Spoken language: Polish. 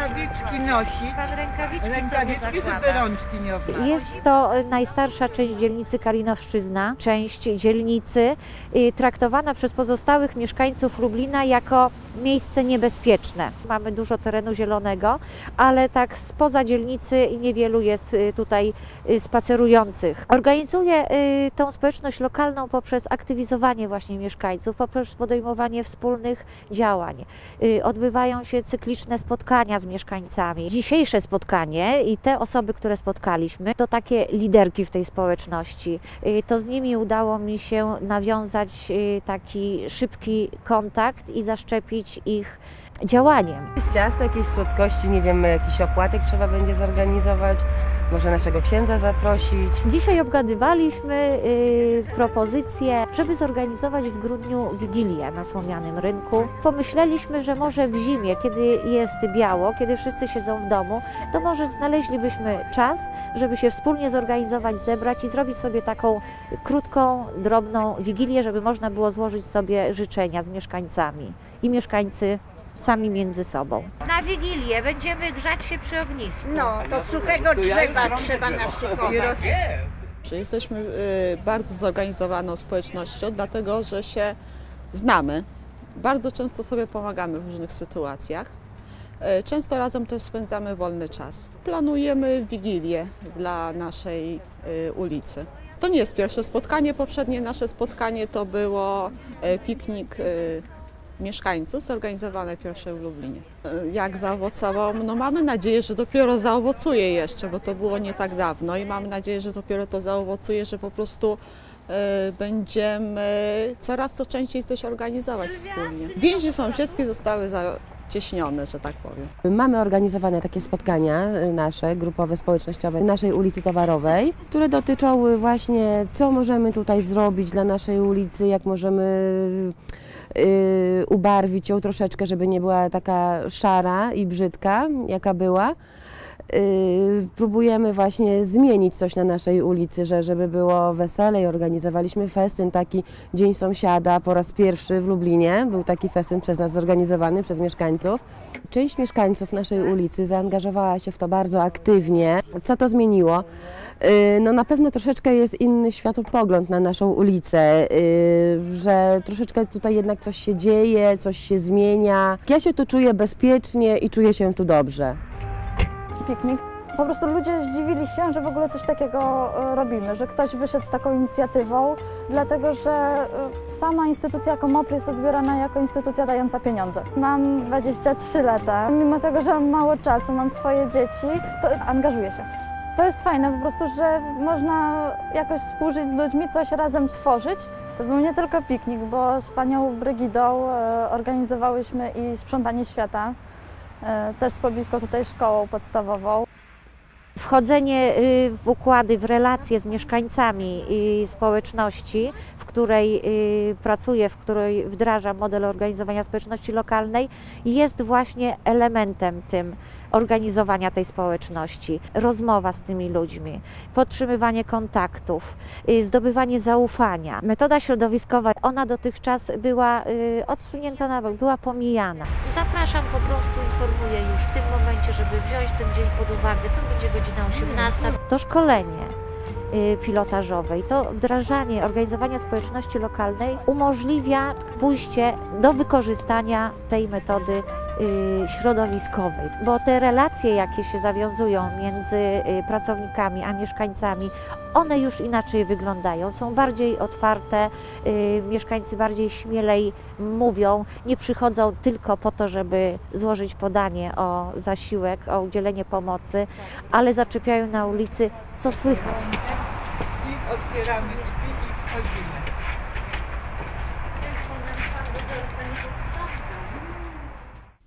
rękawiczki nosi. Pan rękawiczki, Rękawiczki, sobie żeby rączki nie obnażyć. Jest to e, najstarsza część dzielnicy Kalinowszczyzna, część dzielnicy y, traktowana przez pozostałych mieszkańców Lublina jako miejsce niebezpieczne. Mamy dużo terenu zielonego, ale tak spoza dzielnicy niewielu jest y, tutaj y, spacerujących. Organizuje y, tą społeczność lokalną poprzez aktywizowanie właśnie mieszkańców, poprzez podejmowanie wspólnych działań. Odbywają się cykliczne spotkania z mieszkańcami. Dzisiejsze spotkanie i te osoby, które spotkaliśmy, to takie liderki w tej społeczności. To z nimi udało mi się nawiązać taki szybki kontakt i zaszczepić ich działaniem. Jakieś ciasto, jakieś słodkości, nie wiem, jakiś opłatek trzeba będzie zorganizować, może naszego księdza zaprosić. Dzisiaj obgadywaliśmy y, propozycję, żeby zorganizować w grudniu wigilię na Słomianym Rynku. Pomyśleliśmy, że może w zimie, kiedy jest biało, kiedy wszyscy siedzą w domu, to może znaleźlibyśmy czas, żeby się wspólnie zorganizować, zebrać i zrobić sobie taką krótką, drobną wigilię, żeby można było złożyć sobie życzenia z mieszkańcami i mieszkańcy sami między sobą. Na Wigilię będziemy grzać się przy ognisku. No, to suchego drzewa trzeba naszykować. Jesteśmy y, bardzo zorganizowaną społecznością, dlatego że się znamy. Bardzo często sobie pomagamy w różnych sytuacjach. Y, Często razem też spędzamy wolny czas. Planujemy wigilię dla naszej y, ulicy. To nie jest pierwsze spotkanie. Poprzednie nasze spotkanie to było piknik mieszkańców zorganizowane pierwsze w Lublinie. Y, Jak zaowocował? No mamy nadzieję, że dopiero zaowocuje jeszcze, bo to było nie tak dawno i mamy nadzieję, że dopiero to zaowocuje, że po prostu y, będziemy coraz to częściej coś organizować wspólnie. Więzi sąsiedzkie zostały zacieśnione, że tak powiem. Mamy organizowane takie spotkania y, nasze, grupowe, społecznościowe, naszej ulicy Towarowej, które dotyczą właśnie, co możemy tutaj zrobić dla naszej ulicy, jak możemy ubarwić ją troszeczkę, żeby nie była taka szara i brzydka, jaka była. Y, próbujemy właśnie zmienić coś na naszej ulicy, że, żeby było weselej. Organizowaliśmy festyn, taki Dzień Sąsiada po raz pierwszy w Lublinie. Był taki festyn przez nas zorganizowany, przez mieszkańców. Część mieszkańców naszej ulicy zaangażowała się w to bardzo aktywnie. Co to zmieniło? Y, No na pewno troszeczkę jest inny światopogląd na naszą ulicę, y, że troszeczkę tutaj jednak coś się dzieje, coś się zmienia. Ja się tu czuję bezpiecznie i czuję się tu dobrze. Piknik. Po prostu ludzie zdziwili się, że w ogóle coś takiego e, robimy, że ktoś wyszedł z taką inicjatywą, dlatego że e, sama instytucja Komopry jest odbierana jako instytucja dająca pieniądze. Mam 23 lata, mimo tego, że mam mało czasu, mam swoje dzieci, to angażuję się. To jest fajne po prostu, że można jakoś współżyć z ludźmi, coś razem tworzyć. To był nie tylko piknik, bo z panią Brygidą e, organizowałyśmy i sprzątanie świata, też z pobliską tutaj szkołą podstawową. Wchodzenie y, w układy, w relacje z mieszkańcami społeczności, w której y, pracuję, w której wdrażam model organizowania społeczności lokalnej, jest właśnie elementem tym organizowania tej społeczności. Rozmowa z tymi ludźmi, podtrzymywanie kontaktów, y, zdobywanie zaufania. Metoda środowiskowa, ona dotychczas była y, odsunięta na bok, była pomijana. Zapraszam po prostu, informuję już w tym momencie, żeby wziąć ten dzień pod uwagę. To będzie godzina 18. to szkolenie y, pilotażowe i to wdrażanie organizowania społeczności lokalnej umożliwia pójście do wykorzystania tej metody środowiskowej, bo te relacje, jakie się zawiązują między y, pracownikami a mieszkańcami, one już inaczej wyglądają, są bardziej otwarte, y, mieszkańcy bardziej śmielej mówią, nie przychodzą tylko po to, żeby złożyć podanie o zasiłek, o udzielenie pomocy, ale zaczepiają na ulicy, co słychać. I otwieramy drzwi i wchodzimy.